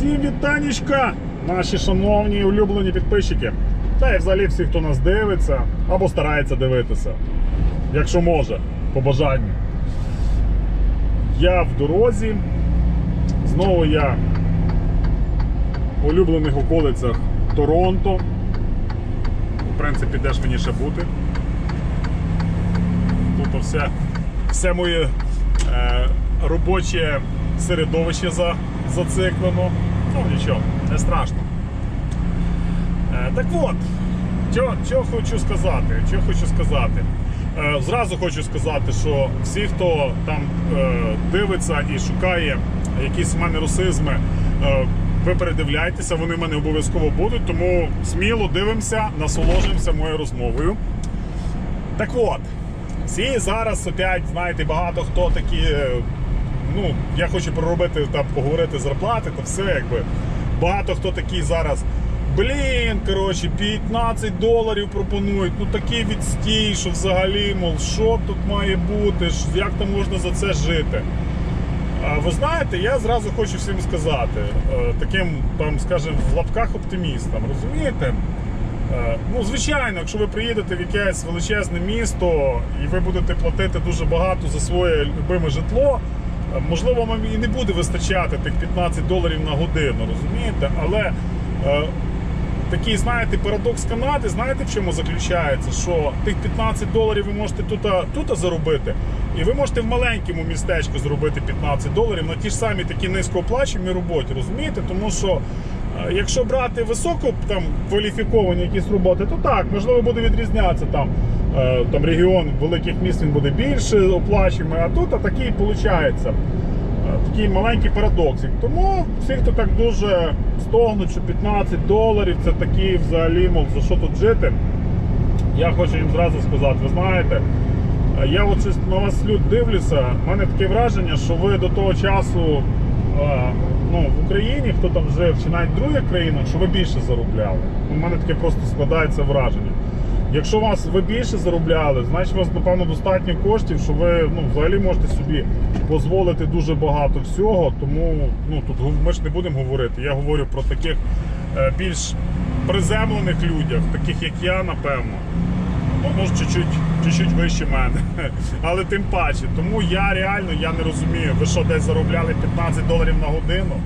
Всім вітанечка, наші шановні і улюблені підписчики. Та й взагалі всі, хто нас дивиться або старається дивитися. Якщо може, по бажанню. Я в дорозі. Знову я в улюблених околицях Торонто. В принципі, де ж мені ще бути. Тут все, все моє е, робоче середовище за, зациклено. Ну нічого, не страшно. Е, так от, що, хочу сказати? Що хочу сказати? Е, зразу хочу сказати, що всі, хто там е, дивиться і шукає якісь в мене русизми, ви передивляйтеся, вони в мене обов'язково будуть, тому сміло дивимося, насолоджуємося моєю розмовою. Так от, всі зараз опять, знаєте, багато хто такі. Ну, я хочу проробити там, поговорити зарплати, то все якби. Багато хто такий зараз. Блін, коротше, 15 доларів пропонують. Ну такий відстій, що взагалі, мов, що тут має бути, як там можна за це жити. А ви знаєте, я зразу хочу всім сказати, е, таким, там, скажімо, в лапках оптимістам, розумієте? Е, Ну, звичайно, якщо ви приїдете в якесь величезне місто і ви будете платити дуже багато за своє любиме житло, можливо, вам і не буде вистачати тих 15 доларів на годину, розумієте? Але е, такий, знаєте, парадокс Канади, знаєте, в чому заключається? Що тих 15 доларів ви можете тут, тут заробити, і ви можете в маленькому містечку зробити 15 доларів на ті ж самі такі низькооплачені роботі, розумієте? Тому що е, якщо брати високо там кваліфіковані якісь роботи, то так, можливо, буде відрізнятися там. е, Там регіон великих міст він буде більше оплачуємий, а тут а такий виходить. Е, Такий маленький парадоксик. Тому всі, хто так дуже стогнуть, що 15 доларів це такі взагалі, мов, за що тут жити. Я хочу їм зразу сказати, ви знаєте, е, я от на вас люд дивлюся, в мене таке враження, що ви до того часу ну, в Україні, хто там жив, чи навіть в других країнах, що ви більше заробляли. У мене таке просто складається враження. Якщо вас ви більше заробляли, значить у вас, напевно, достатньо коштів, що ви ну, взагалі можете собі дозволити дуже багато всього. Тому ну, тут ми ж не будемо говорити. Я говорю про таких е, більш приземлених людях, таких як я, напевно. Ну, може, чуть-чуть, чуть-чуть вище мене. Але тим паче. Тому я реально я не розумію, ви що десь заробляли 15 доларів на годину.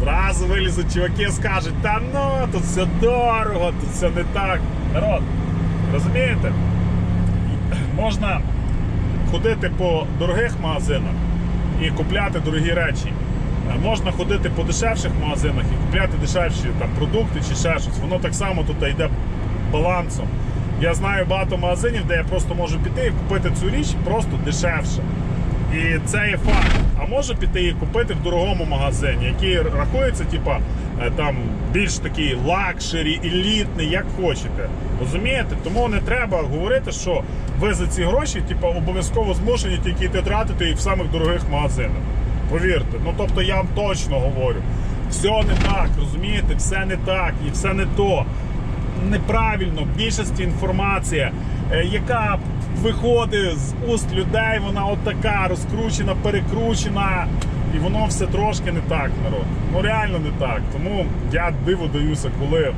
Зразу вилізуть чуваки скажуть, та ну, тут все дорого, тут все не так. Народ, розумієте? Можна ходити по дорогих магазинах і купляти дорогі речі. Можна ходити по дешевших магазинах і купляти дешевші там, продукти чи ще щось. Воно так само тут йде балансом. Я знаю багато магазинів, де я просто можу піти і купити цю річ просто дешевше. І це є факт. А можу піти і купити в дорогому магазині, який рахується, типа, е, там більш такий лакшері, елітний, як хочете. Розумієте? Тому не треба говорити, що ви за ці гроші, типа, обов'язково змушені тільки йти тратити їх в самих дорогих магазинах. Повірте, ну тобто я вам точно говорю. Все не так, розумієте, все не так і все не то. Неправильно, в більшості інформація, е, яка виходить з уст людей, вона отака розкручена, перекручена, і воно все трошки не так, народ. Ну реально не так. Тому я диво даюся, коли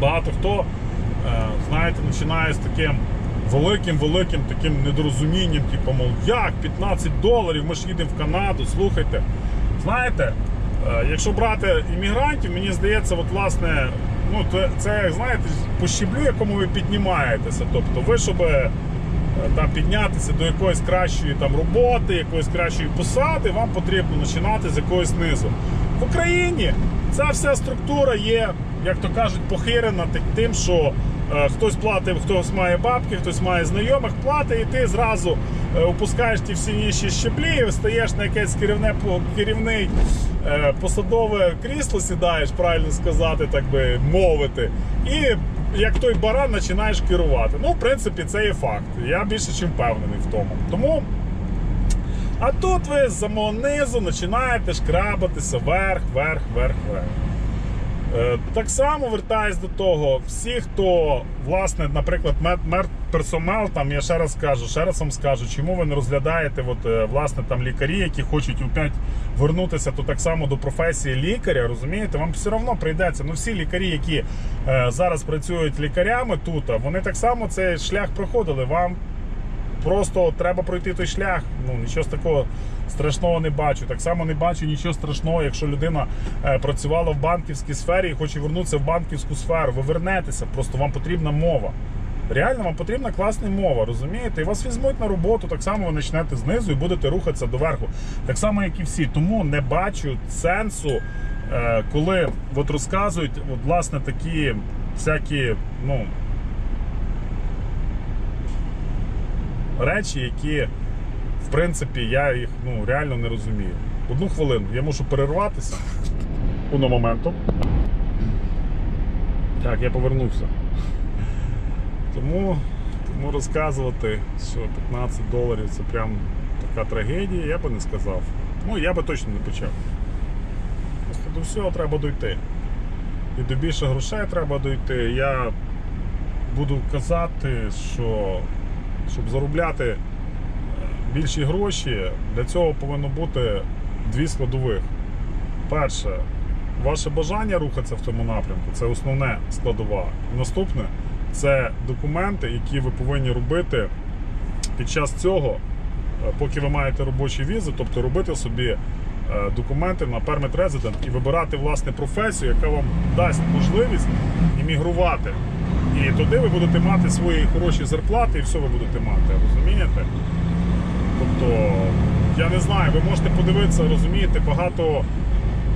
багато хто, е, знаєте, починає з таким великим-великим таким недорозумінням, типу, мов, як 15 доларів, ми ж їдемо в Канаду, слухайте. Знаєте, е, якщо брати іммігрантів, мені здається, от власне, ну це, це знаєте, по щеблю, якому ви піднімаєтеся. Тобто, ви щоб е, там піднятися до якоїсь кращої там роботи, якоїсь кращої посади, вам потрібно починати з якогось низу. В Україні ця вся структура є, як то кажуть, похирена тим, що хтось платить, хтось має бабки, хтось має знайомих, платить, і ти зразу е, опускаєш ті всі нижчі щеблі, і стаєш на якесь керівне керівний е, посадове крісло, сідаєш, правильно сказати, так би мовити. І як той баран починаєш керувати. Ну, в принципі, це є факт. Я більше чим впевнений в тому. Тому. А тут ви з самого низу починаєте шкрабатися вверх, вверх, вверх, вверх. Е, Так само вертаюсь до того, всі, хто, власне, наприклад, медперсонал, там я ще раз скажу, ще раз вам скажу, чому ви не розглядаєте, от, е, власне, там лікарі, які хочуть опять вернутися, то так само до професії лікаря, розумієте, вам все одно прийдеться. Ну, всі лікарі, які е, зараз працюють лікарями тут, вони так само цей шлях проходили. Вам Просто треба пройти той шлях. Ну нічого такого страшного не бачу. Так само не бачу нічого страшного, якщо людина е, працювала в банківській сфері і хоче вернутися в банківську сферу. Ви вернетеся, просто вам потрібна мова. Реально, вам потрібна класна мова, розумієте? І вас візьмуть на роботу, так само ви почнете знизу і будете рухатися доверху. Так само, як і всі. Тому не бачу сенсу, е, коли от розказують от, власне такі всякі, ну. Речі, які, в принципі, я їх ну, реально не розумію. Одну хвилину, я мушу перерватися. Уно моменту. Так, я повернувся. Тому, тому розказувати, що 15 доларів це прям така трагедія, я би не сказав. Ну, я би точно не почав. Просто до всього треба дойти. І до більше грошей треба дойти. Я буду казати, що щоб заробляти е, більші гроші, для цього повинно бути дві складових. Перше, ваше бажання рухатися в цьому напрямку це основне складова. Наступне це документи, які ви повинні робити під час цього, е, поки ви маєте робочі візи, тобто робити собі е, документи на Permit Resident і вибирати власне професію, яка вам дасть можливість іммігрувати. І туди ви будете мати свої хороші зарплати, і все ви будете мати, розумієте? Тобто, я не знаю, ви можете подивитися, розумієте, багато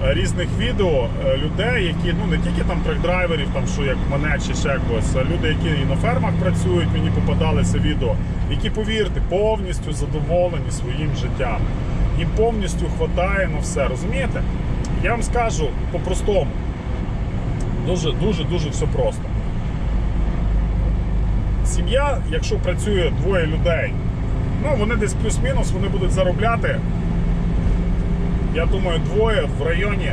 е, різних відео е, людей, які ну не тільки там трек-драйверів, там що як мене чи ще когось, а люди, які і на фермах працюють, мені попадалися відео, які, повірте, повністю задоволені своїм життям. Їм повністю хватає на все. Розумієте? Я вам скажу по-простому. Дуже, дуже, дуже все просто. Сім'я, якщо працює двоє людей, ну вони десь плюс-мінус, вони будуть заробляти. Я думаю, двоє в районі,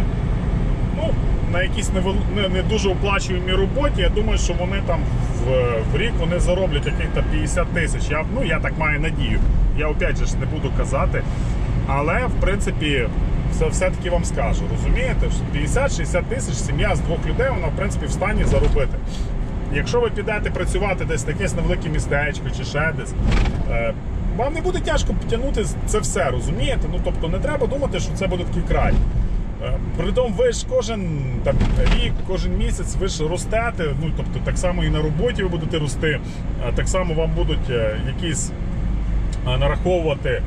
ну, на якійсь невел- не, не дуже оплачуваній роботі. Я думаю, що вони там в, в рік вони зароблять яких-то 50 тисяч. Я, ну, я так маю надію. Я опять же не буду казати. Але в принципі, все, все-таки вам скажу, розумієте, 50-60 тисяч сім'я з двох людей, вона в принципі в стані заробити. Якщо ви підете працювати десь якесь невелике містечко чи ще десь, е, вам не буде тяжко потягнути це все, розумієте? Ну тобто не треба думати, що це буде такий край. Е, Притом ви ж кожен там, рік, кожен місяць ви ж ростете, ну тобто так само і на роботі ви будете рости, так само вам будуть е, якісь нараховувати.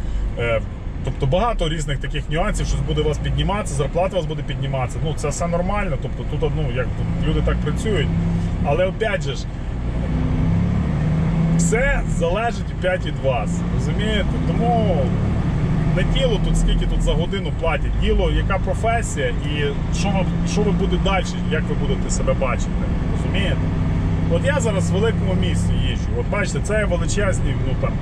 Тобто багато різних таких нюансів, щось буде вас підніматися, зарплата вас буде підніматися. Ну це все нормально. Тобто тут ну, як люди так працюють. Але опять же ж, все залежить опять від вас. Розумієте? Тому не діло тут, скільки тут за годину платять, діло, яка професія і що ви, що ви буде далі, як ви будете себе бачити. Розумієте? От я зараз в великому місті їжджу. От бачите, це величезні ну, там,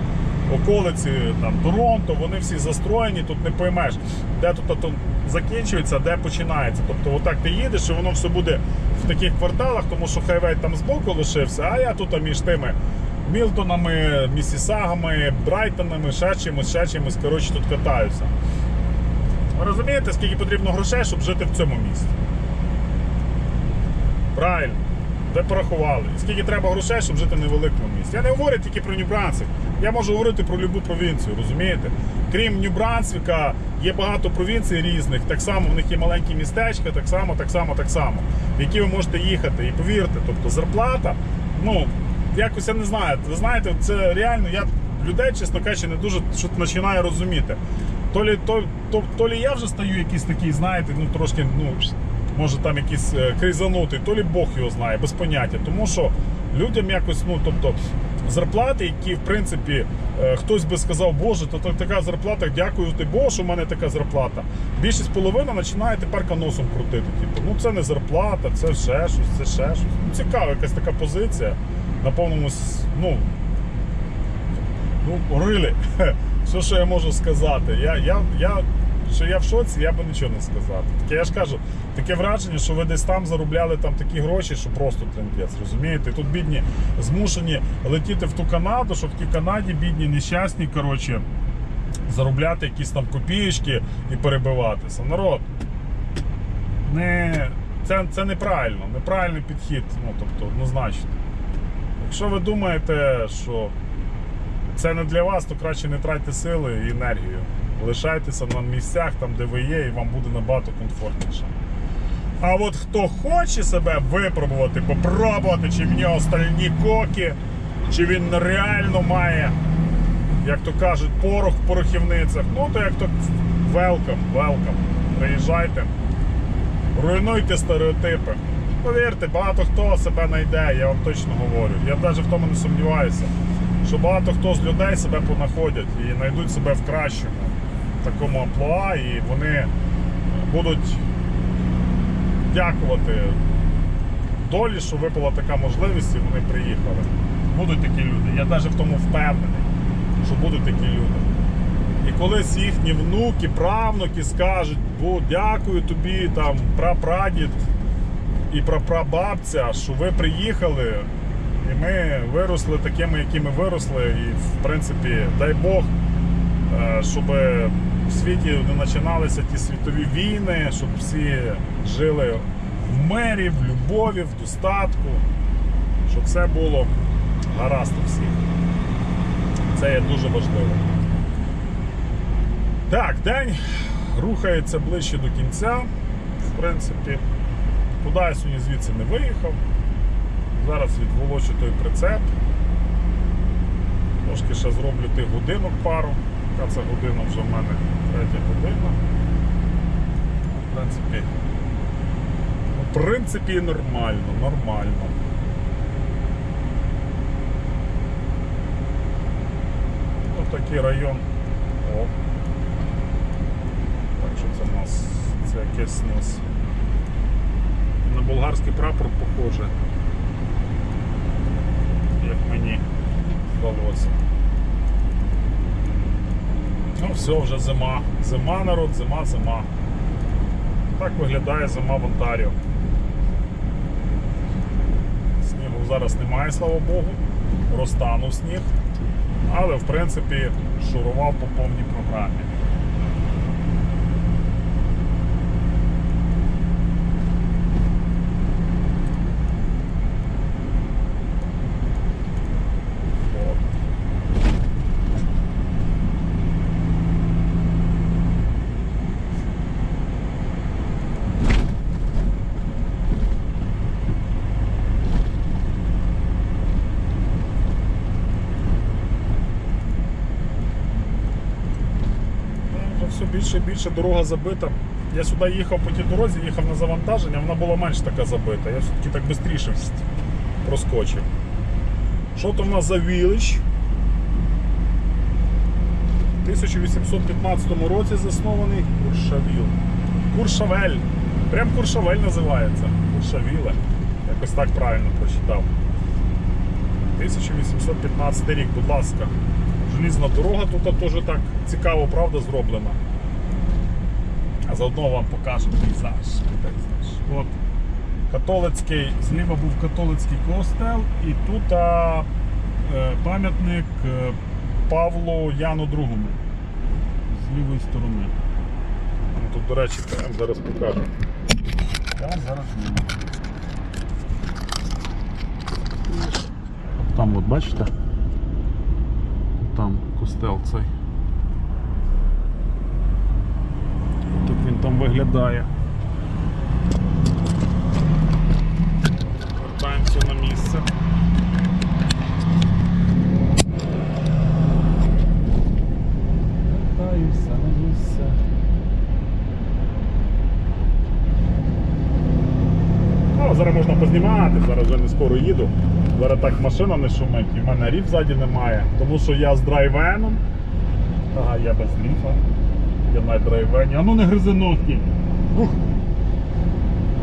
околиці там, Торонто, вони всі застроєні, тут не поймеш, де тут, закінчується, де починається. Тобто, отак ти їдеш, і воно все буде в таких кварталах, тому що хайвей там збоку лишився, а я тут між тими Мілтонами, Місісагами, Брайтонами, ще чимось, ще чимось, коротше, тут катаюся. Ви Розумієте, скільки потрібно грошей, щоб жити в цьому місті? Правильно. Ви порахували. Скільки треба грошей, щоб жити в невеликому місті. Я не говорю тільки про Нью-Брансвік. Я можу говорити про будь-яку провінцію, розумієте? Крім Нью-Брансвіка, є багато провінцій різних. Так само в них є маленькі містечка, так само, так само, так само, в які ви можете їхати. І повірте, тобто зарплата, ну, якось я не знаю. Ви знаєте, це реально, я людей, чесно кажучи, не дуже починаю розуміти. То лі, то, то, то лі я вже стаю якийсь такий, знаєте, ну трошки, ну, може там якийсь е, кризанутий, то лі Бог його знає, без поняття. Тому що людям якось, ну тобто, зарплати, які в принципі е, хтось би сказав, Боже, то, така зарплата, дякую ти Богу, що в мене така зарплата. Більшість половина починає тепер носом крутити. Типу, ну це не зарплата, це ще щось, це ще щось. Ну, цікава якась така позиція на повному, ну, ну, рилі. Все, що я можу сказати. Я, я, я що я в шоці, я би нічого не сказав. Таке я ж кажу, таке враження, що ви десь там заробляли там такі гроші, що просто трендець, розумієте? Тут бідні змушені летіти в ту Канаду, щоб в тій Канаді бідні нещасні, коротше, заробляти якісь там копієчки і перебиватися. Народ, не, це, це неправильно, неправильний підхід, ну тобто однозначно. Якщо ви думаєте, що це не для вас, то краще не тратьте сили і енергію. Лишайтеся на місцях, там, де ви є, і вам буде набагато комфортніше. А от хто хоче себе випробувати, попробувати, чи в нього стальні коки, чи він реально має, як то кажуть, порох в порохівницях, ну то як то welcome, welcome. Приїжджайте, руйнуйте стереотипи. Повірте, багато хто себе знайде, я вам точно говорю. Я навіть в тому не сумніваюся, що багато хто з людей себе понаходять і знайдуть себе в кращому такому амплуа, і вони будуть дякувати долі, що випала така можливість, і вони приїхали. Будуть такі люди. Я навіть в тому впевнений, що будуть такі люди. І колись їхні внуки, правнуки скажуть, бо дякую тобі, там, прапрадід і прапрабабця, що ви приїхали, і ми виросли такими, якими виросли. І в принципі, дай Бог, е, щоб в світі не починалися ті світові війни, щоб всі жили в мирі, в любові, в достатку, щоб все було гаразд у всіх. Це є дуже важливо. Так, день рухається ближче до кінця. В принципі, куди я сьогодні звідси не виїхав. Зараз відволочу той прицеп. Трошки ще зроблю тих годинок пару. Яка це година вже в мене третя година. В принципі, в принципі, нормально, нормально. Ось такий район. О. Так що це у нас це якесь у нас на болгарський прапор похоже. Як мені здалося. Ну все, вже зима. Зима, народ, зима, зима. Так виглядає зима в Онтаріо. Снігу зараз немає, слава Богу. Розтанув сніг. Але в принципі шурував по повній програмі. От. Все більше дорога забита. Я сюди їхав по тій дорозі, їхав на завантаження, вона була менш така забита. Я все-таки так швидше проскочив. Що то в нас за вілич? В 1815 році заснований Куршавіл. Куршавель. Прям Куршавель називається. Куршавіле. Якось так правильно прочитав. 1815 рік, будь ласка. Желізна дорога тут теж так цікаво, правда, зроблена. Заодно вам покажу пейзаж. пейзаж. От католицький, зліва був католицький костел, і тут а, е, пам'ятник е, Павлу Яну II. З лівої сторони. Ну, Тут, до речі, я вам зараз покажу. Я вам зараз зніму. Там от бачите? Там костел цей. Так він там виглядає. Вертаємося на місце. Вертаюся на місце. Ну, зараз можна познімати, зараз вже не скоро їду. Зараз так машина не шумить, і в мене рів ззаді немає, тому що я з драйвеном. Ага, я без ріфа. Я на. А ну не гризи ногті. Ух.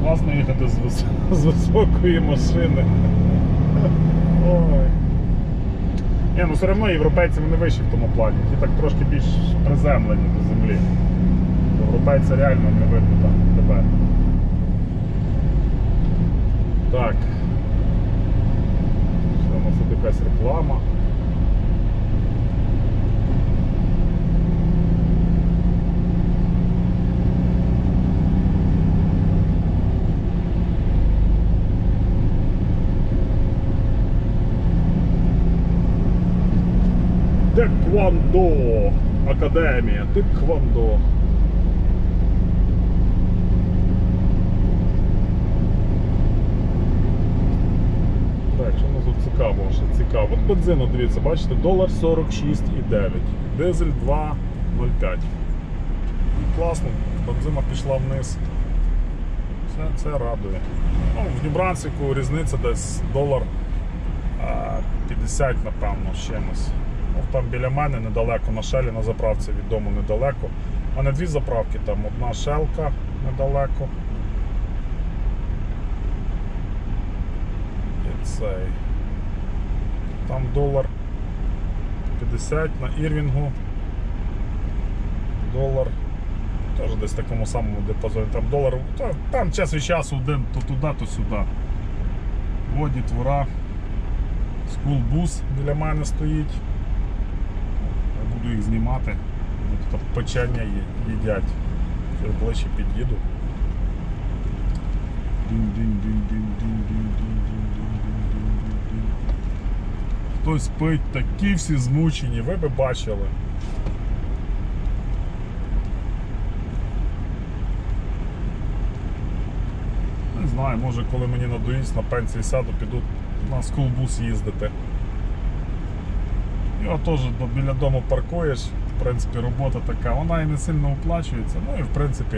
Класно їхати з, вис... з високої машини. Ой. Ні, ну все одно європейці вони вищі в тому плані. Ті так трошки більш приземлені до землі. Європейця реально не видно там тебе. Так. Це у нас тут якась реклама. Теквондо Академія. Теквондо. Так, що нас тут цікаво, ще цікаво. От бензину, дивіться, бачите, долар 46,9. Дизель 2,05. Класно, бензина пішла вниз. Це, це радує. Ну, в Нью-Брансвіку різниця десь долар 50, напевно, з чимось. Там біля мене недалеко на шелі на заправці від дому недалеко. У мене дві заправки, там одна шелка недалеко. І цей. Там долар 50 на Ірвінгу. Долар. Теж десь в такому самому диапазоні. Там долар. Там час від часу один то туди, то сюди. Воді твора. Скулбус біля мене стоїть буду їх знімати. Тобто печення їдять. Зараз ближче під'їду. Хтось пить, такі всі змучені, ви би бачили. Не знаю, може коли мені надоїсть на пенсії сяду, піду на скулбус їздити. Його теж біля дому паркуєш, в принципі, робота така, вона і не сильно оплачується, ну і в принципі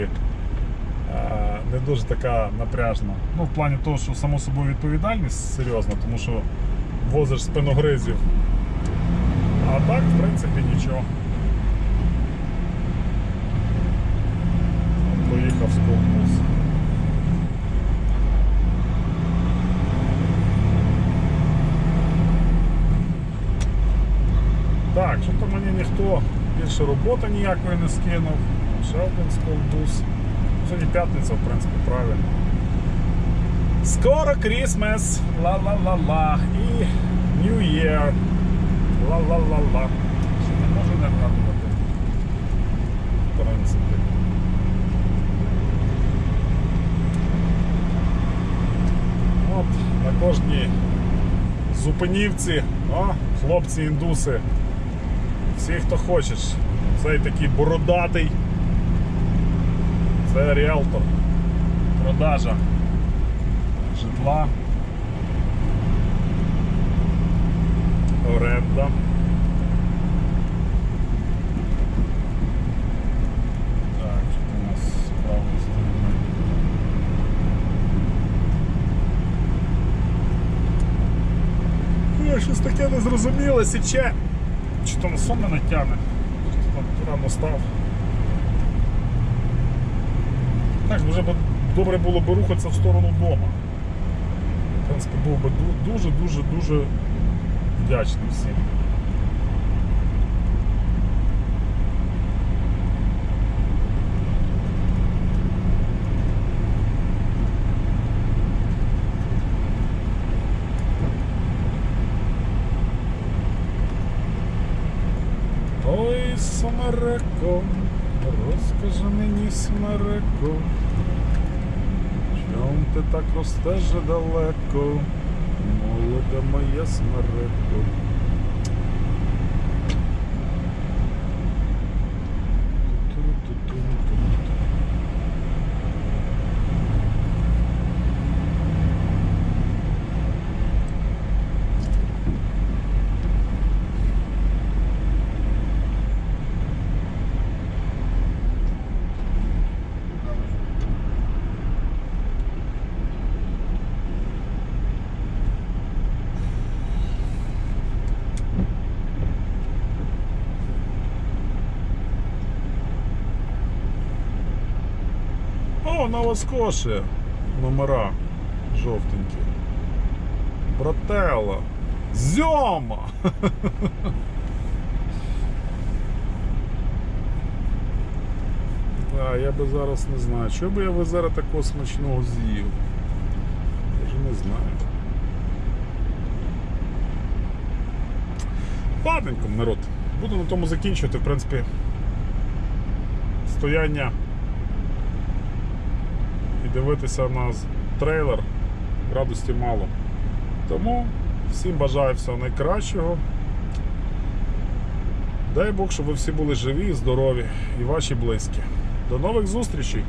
е, не дуже така напряжна. Ну, в плані того, що само собою відповідальність серйозна, тому що возиш спиногризів. А так, в принципі, нічого. Поїхав з колбус. Так, що то мені ніхто більше роботи ніякої не скинув. Ще один сколбус. Сьогодні п'ятниця, в принципі, правильно. Скоро Крісмес, ла-ла-ла-ла. І New Year. Ла-ла-ла-ла. Що не можу не радувати. В принципі. От, на кожній зупинівці, о, хлопці індуси. Всі, хто хочеш, цей такий бородатий, це ріалтор, продажа житла, оренда. Щось таке не зрозуміло січе. Чи то на сон мене тягне? Чи рано став. Так, вже б добре було б рухатися в сторону дома. В принципі, був би дуже-дуже дуже вдячний всім. Ой, Смереко, розкажи мені, Смереко, чом ти так ростеш далеко, молода моя Смереко. О. Номера жовтенькі. Брателло. Зьома! А, я би зараз не знаю. Що би я би зараз такого смачного з'їв? Я вже не знаю. Ладненько, народ. Буду на тому закінчувати, в принципі. Стояння дивитися на трейлер радості мало. Тому всім бажаю всього найкращого. Дай Бог, щоб ви всі були живі, здорові і ваші близькі. До нових зустрічей!